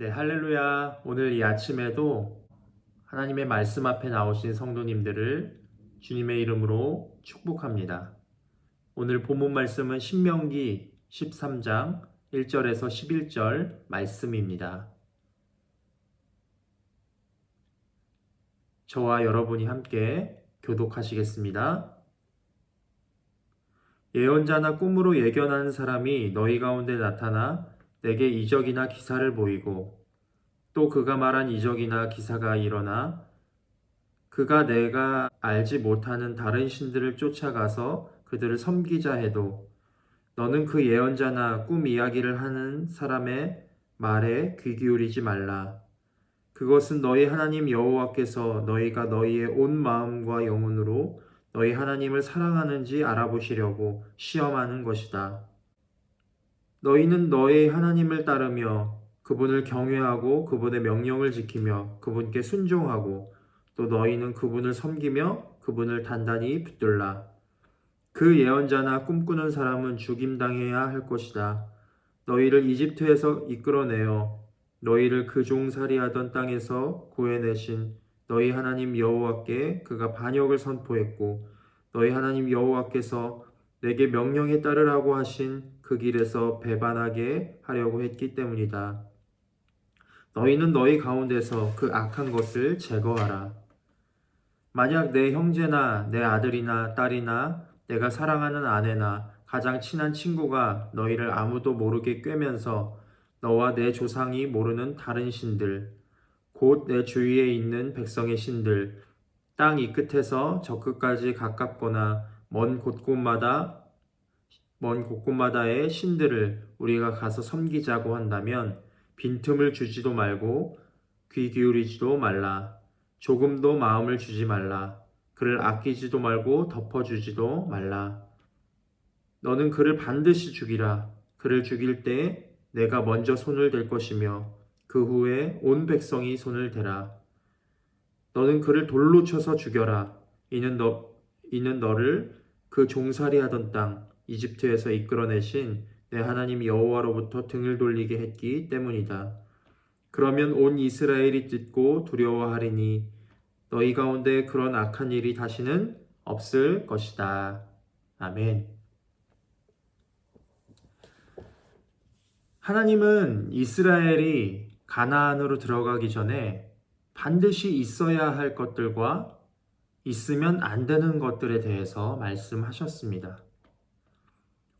네, 할렐루야. 오늘 이 아침에도 하나님의 말씀 앞에 나오신 성도님들을 주님의 이름으로 축복합니다. 오늘 본문 말씀은 신명기 13장 1절에서 11절 말씀입니다. 저와 여러분이 함께 교독하시겠습니다. 예언자나 꿈으로 예견하는 사람이 너희 가운데 나타나 내게 이적이나 기사를 보이고 또 그가 말한 이적이나 기사가 일어나 그가 내가 알지 못하는 다른 신들을 쫓아가서 그들을 섬기자 해도 너는 그 예언자나 꿈 이야기를 하는 사람의 말에 귀 기울이지 말라. 그것은 너희 하나님 여호와께서 너희가 너희의 온 마음과 영혼으로 너희 하나님을 사랑하는지 알아보시려고 시험하는 것이다. 너희는 너희 하나님을 따르며 그분을 경외하고 그분의 명령을 지키며 그분께 순종하고 또 너희는 그분을 섬기며 그분을 단단히 붙들라. 그 예언자나 꿈꾸는 사람은 죽임당해야 할 것이다. 너희를 이집트에서 이끌어내어 너희를 그 종살이하던 땅에서 구해내신 너희 하나님 여호와께 그가 반역을 선포했고 너희 하나님 여호와께서 내게 명령에 따르라고 하신 그 길에서 배반하게 하려고 했기 때문이다. 너희는 너희 가운데서 그 악한 것을 제거하라. 만약 내 형제나 내 아들이나 딸이나 내가 사랑하는 아내나 가장 친한 친구가 너희를 아무도 모르게 꿰면서 너와 내 조상이 모르는 다른 신들, 곧 내 주위에 있는 백성의 신들, 땅 이 끝에서 저 끝까지 가깝거나 먼 곳곳마다 먼 곳곳마다의 신들을 우리가 가서 섬기자고 한다면 빈틈을 주지도 말고 귀 기울이지도 말라. 조금도 마음을 주지 말라. 그를 아끼지도 말고 덮어주지도 말라. 너는 그를 반드시 죽이라. 그를 죽일 때 내가 먼저 손을 댈 것이며 그 후에 온 백성이 손을 대라. 너는 그를 돌로 쳐서 죽여라. 이는 너 이는 너를 그 종살이 하던 땅 이집트에서 이끌어내신 내 하나님 여호와로부터 등을 돌리게 했기 때문이다. 그러면 온 이스라엘이 듣고 두려워하리니 너희 가운데 그런 악한 일이 다시는 없을 것이다. 아멘. 하나님은 이스라엘이 가나안으로 들어가기 전에 반드시 있어야 할 것들과 있으면 안 되는 것들에 대해서 말씀하셨습니다.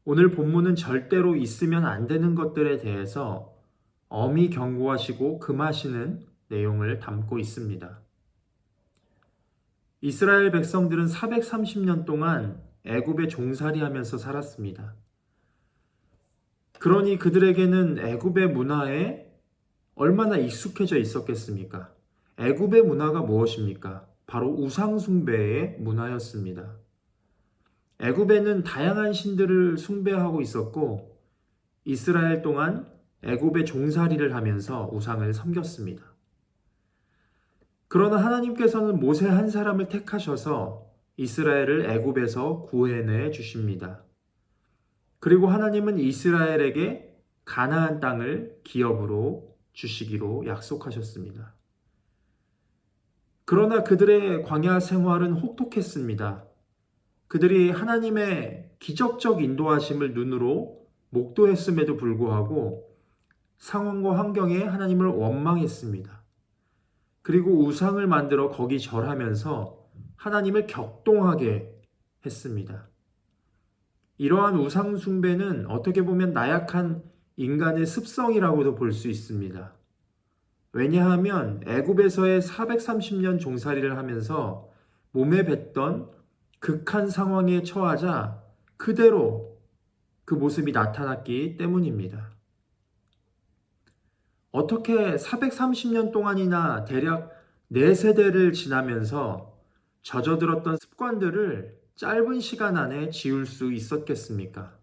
오늘 본문은 절대로 있으면 안 되는 것들에 대해서 엄히 경고하시고 금하시는 내용을 담고 있습니다. 이스라엘 백성들은 430년 동안 애굽에 종살이 하면서 살았습니다. 그러니 그들에게는 애굽의 문화에 얼마나 익숙해져 있었겠습니까? 애굽의 문화가 무엇입니까? 바로 우상숭배의 문화였습니다. 애굽에는 다양한 신들을 숭배하고 있었고 이스라엘 동안 애굽의 종살이를 하면서 우상을 섬겼습니다. 그러나 하나님께서는 모세 한 사람을 택하셔서 이스라엘을 애굽에서 구해내 주십니다. 그리고 하나님은 이스라엘에게 가나안 땅을 기업으로 주시기로 약속하셨습니다. 그러나 그들의 광야 생활은 혹독했습니다. 그들이 하나님의 기적적 인도하심을 눈으로 목도했음에도 불구하고 상황과 환경에 하나님을 원망했습니다. 그리고 우상을 만들어 거기 절하면서 하나님을 격동하게 했습니다. 이러한 우상숭배는 어떻게 보면 나약한 인간의 습성이라고도 볼 수 있습니다. 왜냐하면 애굽에서의 430년 종살이를 하면서 몸에 뱉던 극한 상황에 처하자 그대로 그 모습이 나타났기 때문입니다. 어떻게 430년 동안이나 대략 4세대를 지나면서 젖어들었던 습관들을 짧은 시간 안에 지울 수 있었겠습니까?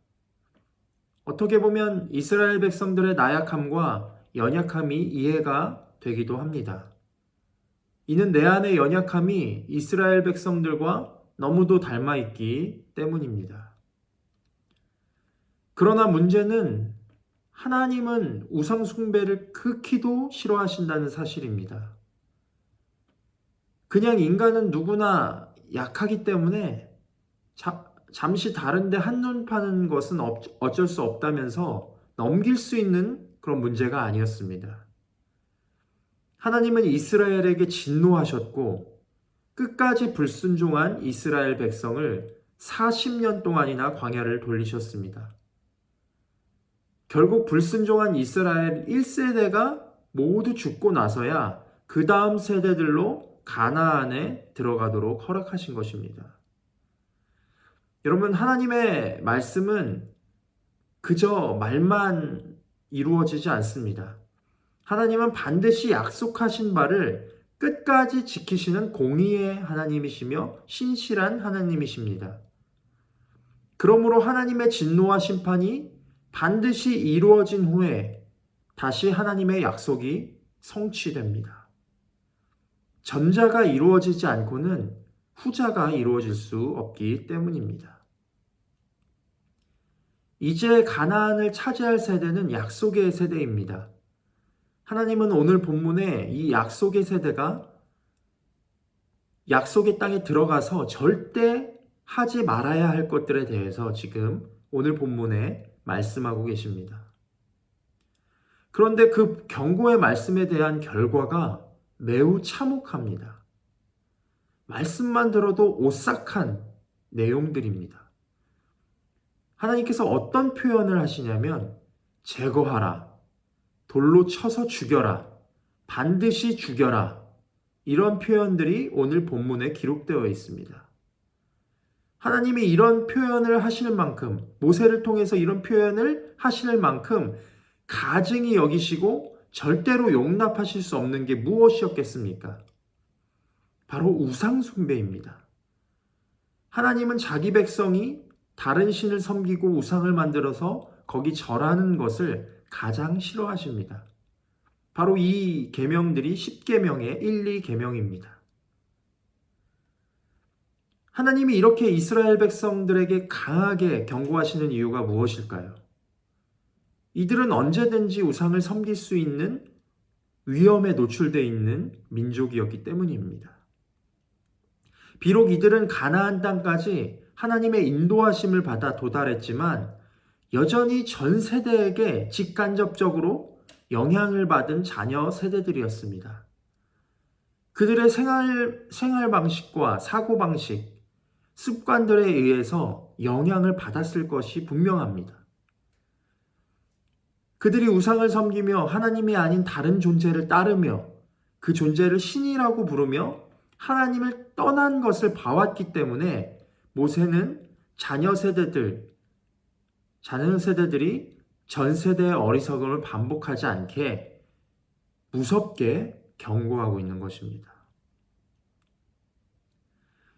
어떻게 보면 이스라엘 백성들의 나약함과 연약함이 이해가 되기도 합니다. 이는 내 안의 연약함이 이스라엘 백성들과 너무도 닮아 있기 때문입니다. 그러나 문제는 하나님은 우상숭배를 극히도 싫어하신다는 사실입니다. 그냥 인간은 누구나 약하기 때문에 자, 잠시 다른데 한눈 파는 것은 어, 어쩔 수 없다면서 넘길 수 있는 그런 문제가 아니었습니다. 하나님은 이스라엘에게 진노하셨고 끝까지 불순종한 이스라엘 백성을 40년 동안이나 광야를 돌리셨습니다. 결국 불순종한 이스라엘 1세대가 모두 죽고 나서야 그 다음 세대들로 가나안에 들어가도록 허락하신 것입니다. 여러분, 하나님의 말씀은 그저 말만 이루어지지 않습니다. 하나님은 반드시 약속하신 바를 끝까지 지키시는 공의의 하나님이시며 신실한 하나님이십니다. 그러므로 하나님의 진노와 심판이 반드시 이루어진 후에 다시 하나님의 약속이 성취됩니다. 전자가 이루어지지 않고는 후자가 이루어질 수 없기 때문입니다. 이제 가나안을 차지할 세대는 약속의 세대입니다. 하나님은 오늘 본문에 이 약속의 세대가 약속의 땅에 들어가서 절대 하지 말아야 할 것들에 대해서 지금 오늘 본문에 말씀하고 계십니다. 그런데 그 경고의 말씀에 대한 결과가 매우 참혹합니다. 말씀만 들어도 오싹한 내용들입니다. 하나님께서 어떤 표현을 하시냐면 제거하라, 돌로 쳐서 죽여라, 반드시 죽여라 이런 표현들이 오늘 본문에 기록되어 있습니다. 하나님이 이런 표현을 하실 만큼 모세를 통해서 이런 표현을 하실 만큼 가증히 여기시고 절대로 용납하실 수 없는 게 무엇이었겠습니까? 바로 우상숭배입니다. 하나님은 자기 백성이 다른 신을 섬기고 우상을 만들어서 거기 절하는 것을 가장 싫어하십니다. 바로 이 계명들이 10계명의 1, 2계명입니다. 하나님이 이렇게 이스라엘 백성들에게 강하게 경고하시는 이유가 무엇일까요? 이들은 언제든지 우상을 섬길 수 있는 위험에 노출되어 있는 민족이었기 때문입니다. 비록 이들은 가나안 땅까지 하나님의 인도하심을 받아 도달했지만 여전히 전 세대에게 직간접적으로 영향을 받은 자녀 세대들이었습니다. 그들의 생활, 생활 방식과 사고 방식, 습관들에 의해서 영향을 받았을 것이 분명합니다. 그들이 우상을 섬기며 하나님이 아닌 다른 존재를 따르며 그 존재를 신이라고 부르며 하나님을 떠난 것을 봐왔기 때문에 모세는 자녀 세대들, 자녀 세대들이 전 세대의 어리석음을 반복하지 않게 무섭게 경고하고 있는 것입니다.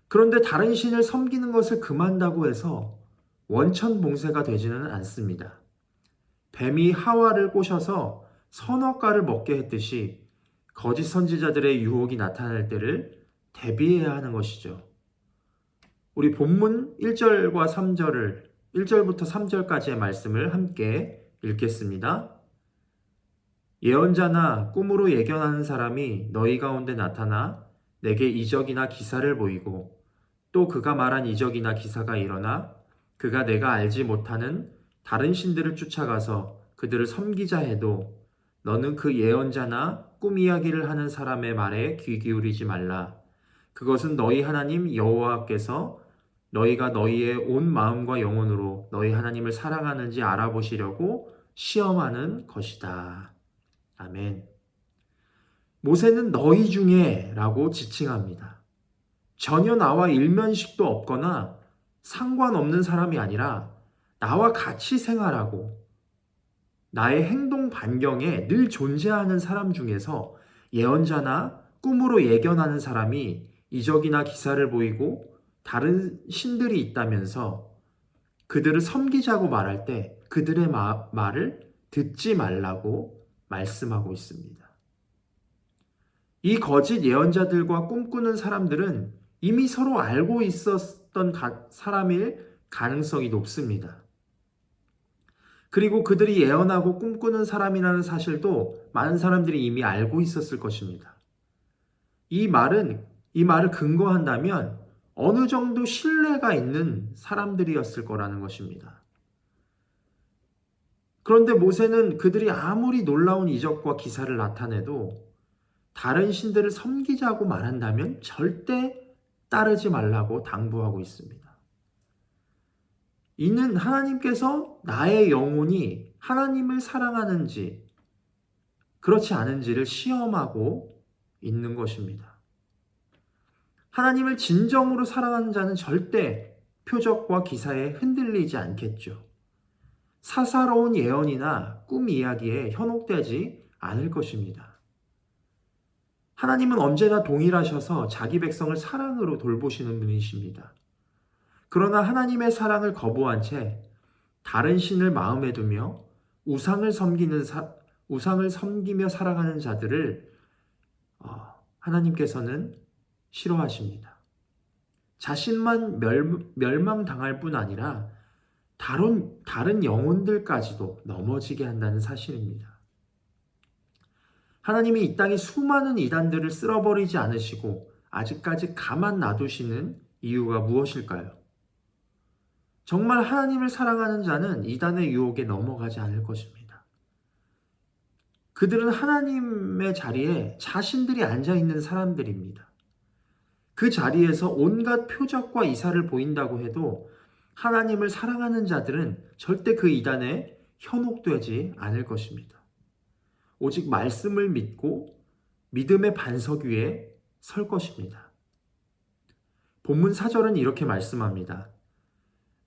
그런데 다른 신을 섬기는 것을 금한다고 해서 원천 봉쇄가 되지는 않습니다. 뱀이 하와를 꼬셔서 선악과를 먹게 했듯이 거짓 선지자들의 유혹이 나타날 때를 대비해야 하는 것이죠. 우리 본문 1절과 3절을 1절부터 3절까지의 말씀을 함께 읽겠습니다. 예언자나 꿈으로 예견하는 사람이 너희 가운데 나타나 내게 이적이나 기사를 보이고 또 그가 말한 이적이나 기사가 일어나 그가 내가 알지 못하는 다른 신들을 쫓아가서 그들을 섬기자 해도 너는 그 예언자나 꿈 이야기를 하는 사람의 말에 귀 기울이지 말라. 그것은 너희 하나님 여호와께서 너희가 너희의 온 마음과 영혼으로 너희 하나님을 사랑하는지 알아보시려고 시험하는 것이다. 아멘. 모세는 너희 중에 라고 지칭합니다. 전혀 나와 일면식도 없거나 상관없는 사람이 아니라 나와 같이 생활하고 나의 행동 반경에 늘 존재하는 사람 중에서 예언자나 꿈으로 예견하는 사람이 이적이나 기사를 보이고 다른 신들이 있다면서 그들을 섬기자고 말할 때 그들의 마, 말을 듣지 말라고 말씀하고 있습니다. 이 거짓 예언자들과 꿈꾸는 사람들은 이미 서로 알고 있었던 사람일 가능성이 높습니다. 그리고 그들이 예언하고 꿈꾸는 사람이라는 사실도 많은 사람들이 이미 알고 있었을 것입니다. 이 말은 이 말을 근거한다면 어느 정도 신뢰가 있는 사람들이었을 거라는 것입니다. 그런데 모세는 그들이 아무리 놀라운 이적과 기사를 나타내도 다른 신들을 섬기자고 말한다면 절대 따르지 말라고 당부하고 있습니다. 이는 하나님께서 나의 영혼이 하나님을 사랑하는지 그렇지 않은지를 시험하고 있는 것입니다. 하나님을 진정으로 사랑하는 자는 절대 표적과 기사에 흔들리지 않겠죠. 사사로운 예언이나 꿈 이야기에 현혹되지 않을 것입니다. 하나님은 언제나 동일하셔서 자기 백성을 사랑으로 돌보시는 분이십니다. 그러나 하나님의 사랑을 거부한 채 다른 신을 마음에 두며 우상을 섬기는 사, 우상을 섬기며 살아가는 자들을 어, 하나님께서는 싫어하십니다. 자신만 멸, 멸망당할 뿐 아니라 다른, 다른 영혼들까지도 넘어지게 한다는 사실입니다. 하나님이 이 땅에 수많은 이단들을 쓸어버리지 않으시고 아직까지 가만 놔두시는 이유가 무엇일까요? 정말 하나님을 사랑하는 자는 이단의 유혹에 넘어가지 않을 것입니다. 그들은 하나님의 자리에 자신들이 앉아 있는 사람들입니다. 그 자리에서 온갖 표적과 이사를 보인다고 해도 하나님을 사랑하는 자들은 절대 그 이단에 현혹되지 않을 것입니다. 오직 말씀을 믿고 믿음의 반석 위에 설 것입니다. 본문 4절은 이렇게 말씀합니다.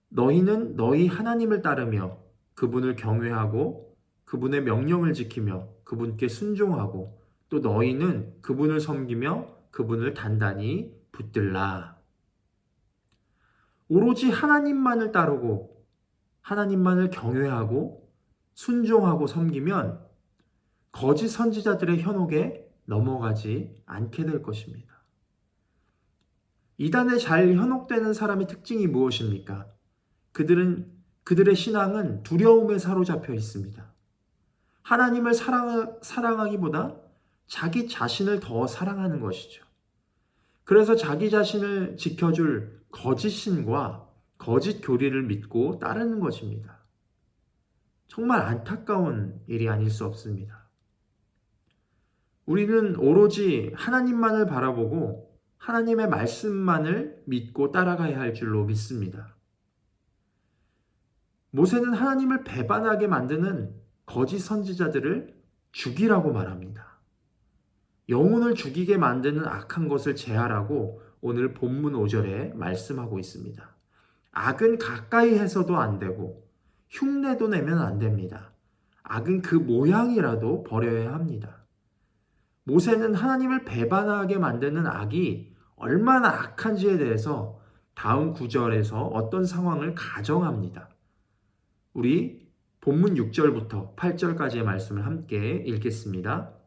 너희는 너희 하나님을 따르며 그분을 경외하고 그분의 명령을 지키며 그분께 순종하고 또 너희는 그분을 섬기며 그분을 단단히 붙들라. 오로지 하나님만을 따르고 하나님만을 경외하고 순종하고 섬기면 거짓 선지자들의 현혹에 넘어가지 않게 될 것입니다. 이단에 잘 현혹되는 사람의 특징이 무엇입니까? 그들은 그들의 신앙은 두려움에 사로잡혀 있습니다. 하나님을 사랑, 사랑하기보다 자기 자신을 더 사랑하는 것이죠. 그래서 자기 자신을 지켜줄 거짓 신과 거짓 교리를 믿고 따르는 것입니다. 정말 안타까운 일이 아닐 수 없습니다. 우리는 오로지 하나님만을 바라보고 하나님의 말씀만을 믿고 따라가야 할 줄로 믿습니다. 모세는 하나님을 배반하게 만드는 거짓 선지자들을 죽이라고 말합니다. 영혼을 죽이게 만드는 악한 것을 제하라고 오늘 본문 5절에 말씀하고 있습니다. 악은 가까이 해서도 안 되고 흉내도 내면 안 됩니다. 악은 그 모양이라도 버려야 합니다. 모세는 하나님을 배반하게 만드는 악이 얼마나 악한지에 대해서 다음 구절에서 어떤 상황을 가정합니다. 우리 본문 6절부터 8절까지의 말씀을 함께 읽겠습니다.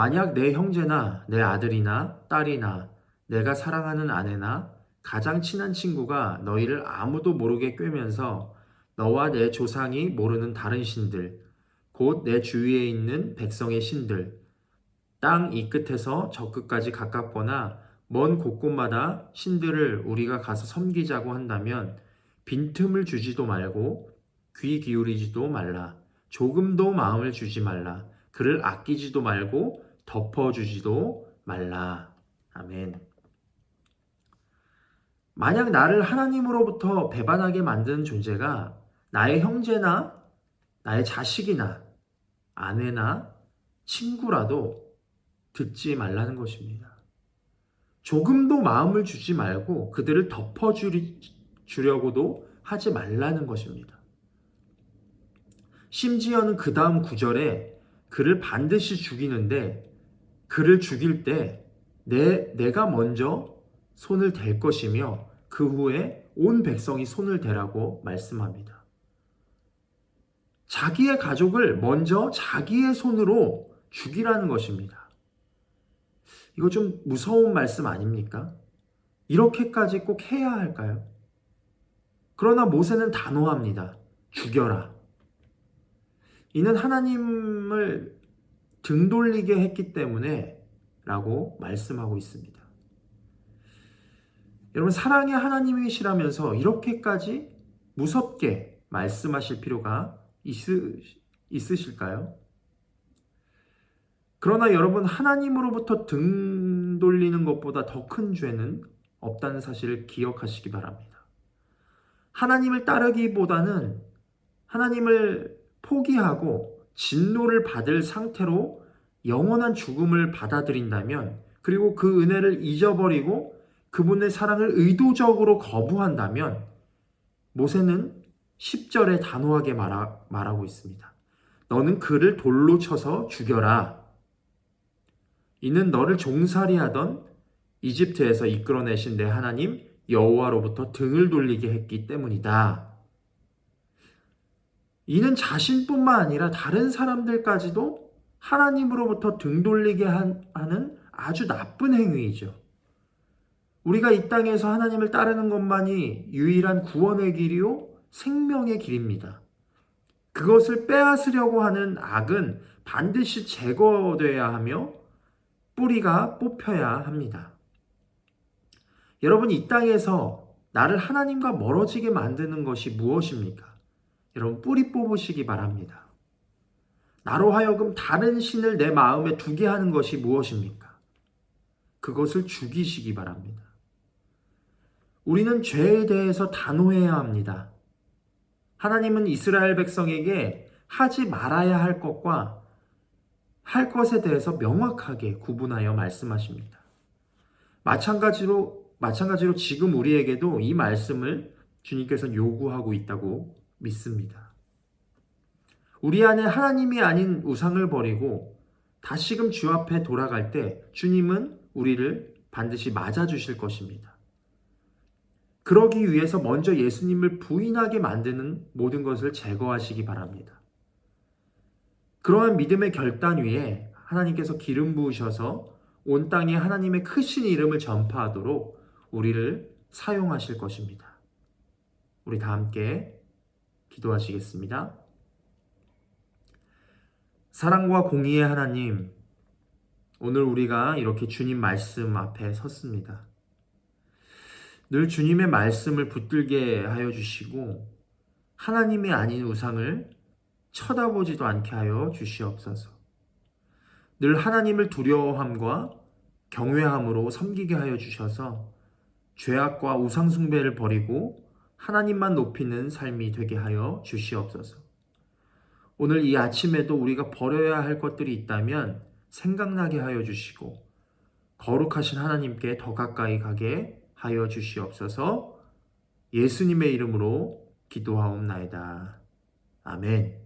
만약 내 형제나 내 아들이나 딸이나 내가 사랑하는 아내나 가장 친한 친구가 너희를 아무도 모르게 꿰면서 너와 내 조상이 모르는 다른 신들, 곧 내 주위에 있는 백성의 신들, 땅 이 끝에서 저 끝까지 가깝거나 먼 곳곳마다 신들을 우리가 가서 섬기자고 한다면 빈틈을 주지도 말고 귀 기울이지도 말라. 조금도 마음을 주지 말라. 그를 아끼지도 말고 덮어주지도 말라. 아멘. 만약 나를 하나님으로부터 배반하게 만드는 존재가 나의 형제나 나의 자식이나 아내나 친구라도 듣지 말라는 것입니다. 조금도 마음을 주지 말고 그들을 덮어주려고도 하지 말라는 것입니다. 심지어는 그 다음 구절에 그를 반드시 죽이는데 그를 죽일 때 내, 내가 먼저 손을 댈 것이며 그 후에 온 백성이 손을 대라고 말씀합니다. 자기의 가족을 먼저 자기의 손으로 죽이라는 것입니다. 이거 좀 무서운 말씀 아닙니까? 이렇게까지 꼭 해야 할까요? 그러나 모세는 단호합니다. 죽여라. 이는 하나님을 등 돌리게 했기 때문에 라고 말씀하고 있습니다. 여러분, 사랑의 하나님이시라면서 이렇게까지 무섭게 말씀하실 필요가 있으, 있으실까요? 그러나 여러분, 하나님으로부터 등 돌리는 것보다 더 큰 죄는 없다는 사실을 기억하시기 바랍니다. 하나님을 따르기보다는 하나님을 포기하고 진노를 받을 상태로 영원한 죽음을 받아들인다면 그리고 그 은혜를 잊어버리고 그분의 사랑을 의도적으로 거부한다면 모세는 10절에 단호하게 말하, 말하고 있습니다. 너는 그를 돌로 쳐서 죽여라. 이는 너를 종살이 하던 이집트에서 이끌어내신 내 하나님 여호와로부터 등을 돌리게 했기 때문이다. 이는 자신뿐만 아니라 다른 사람들까지도 하나님으로부터 등 돌리게 하는 아주 나쁜 행위이죠. 우리가 이 땅에서 하나님을 따르는 것만이 유일한 구원의 길이요 생명의 길입니다. 그것을 빼앗으려고 하는 악은 반드시 제거되어야 하며 뿌리가 뽑혀야 합니다. 여러분 이 땅에서 나를 하나님과 멀어지게 만드는 것이 무엇입니까? 여러분 뿌리 뽑으시기 바랍니다. 나로 하여금 다른 신을 내 마음에 두게 하는 것이 무엇입니까? 그것을 죽이시기 바랍니다. 우리는 죄에 대해서 단호해야 합니다. 하나님은 이스라엘 백성에게 하지 말아야 할 것과 할 것에 대해서 명확하게 구분하여 말씀하십니다. 마찬가지로 마찬가지로 지금 우리에게도 이 말씀을 주님께서 요구하고 있다고 믿습니다. 우리 안에 하나님이 아닌 우상을 버리고 다시금 주 앞에 돌아갈 때 주님은 우리를 반드시 맞아 주실 것입니다. 그러기 위해서 먼저 예수님을 부인하게 만드는 모든 것을 제거하시기 바랍니다. 그러한 믿음의 결단 위에 하나님께서 기름 부으셔서 온 땅에 하나님의 크신 이름을 전파하도록 우리를 사용하실 것입니다. 우리 다 함께 기도하시겠습니다. 사랑과 공의의 하나님, 오늘 우리가 이렇게 주님 말씀 앞에 섰습니다. 늘 주님의 말씀을 붙들게 하여 주시고, 하나님이 아닌 우상을 쳐다보지도 않게 하여 주시옵소서. 늘 하나님을 두려워함과 경외함으로 섬기게 하여 주셔서 죄악과 우상숭배를 버리고 하나님만 높이는 삶이 되게 하여 주시옵소서. 오늘 이 아침에도 우리가 버려야 할 것들이 있다면 생각나게 하여 주시고 거룩하신 하나님께 더 가까이 가게 하여 주시옵소서 예수님의 이름으로 기도하옵나이다. 아멘.